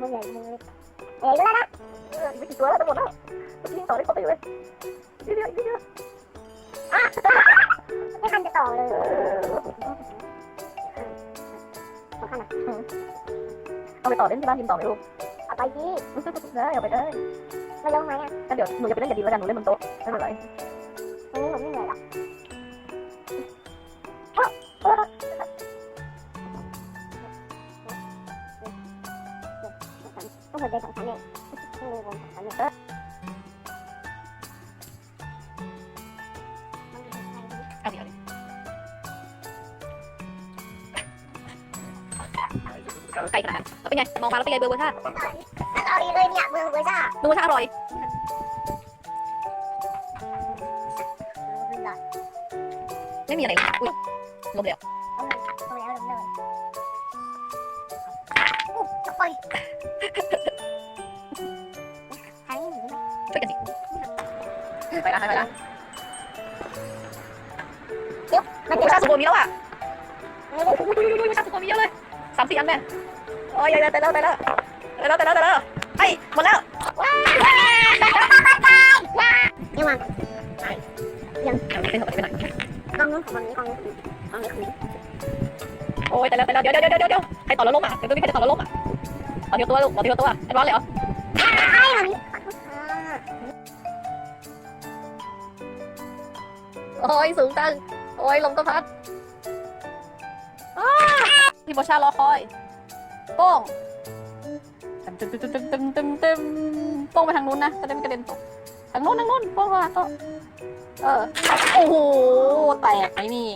มึงใหญ่มึงเล็กเอ้ยแล้วนะเอออีกไม่กี่ตัวแล้วจะหมดแล้วเมื่อกี้ยังต่อได้ครบไปอยู่เลยนิดเดียวอีกนิดเดียวไม่ทันจะต่อเลยเออสำคัญอะเอาไปต่อเล่นที่บ้านยิมต่อไหมลูกเอาไปที่ได้เอาไปได้ไม่ลงไหมอะงั้นเดี๋ยวหนูจะไปเล่นกับดีแล้วกันหนูเล่นบนโต๊ะไม่เป็นไรวันนี้ผมไม่เหนื่อย หรอกต้องหัวใจสองชั้นนี่ยต้องดูวงสองชั้นนี่ยเอาดิเอาดิไกลขนาดนั้นแล้วเป็นไง มองมาแล้วเป็นไงเบอร์เบอร์ท่าเอาดีเลยเนี่ยเบอร์เบอร์จ้าเบอร์เบอร์ท่าอร่อยไม่มีอะไรเลยอุ้ยลมเดียวเอย ช่วยกันสิไปละไปละเดี๋ยวมันจะชาสุโกมีแล้วอะไม่ได้อุ้ยอุ้ยอุ้ยชาสุโกมีเยอะเลยสามสี่อันแม่โอ้ยแต่แล้วแต่แล้วแต่แล้วแต่แล้วแต่แล้วไอ้หมดแล้วยังวางยังเป็นหมดไปหน่อยกล้องนู้นของมันนี้กองนู้นกล้องนี้โอ้ยแต่แล้วแต่แล้วเดี๋ยวเดี๋ยวเดี๋ยวเดี๋ยวใครต่อแล้วล้มอะเดี๋ยวตัวพี่ใครจะต่อแล้วล้มอะต่อทีละตัวลูกต่อทีละตัวไอ้ร้อนเลยเหรอไอ้มัน โอ้ยสูงจังโอ้ยลมก็พัดพี่โบชารอคอยโป้งตึมตึมตึมตึมตึมตึมโป้งไปทางนู้นนะจะได้ไม่กระเด็นตกทางนู้นทางนู้นโป้งมาโตะเออโอ้โหแตกไอ้นี่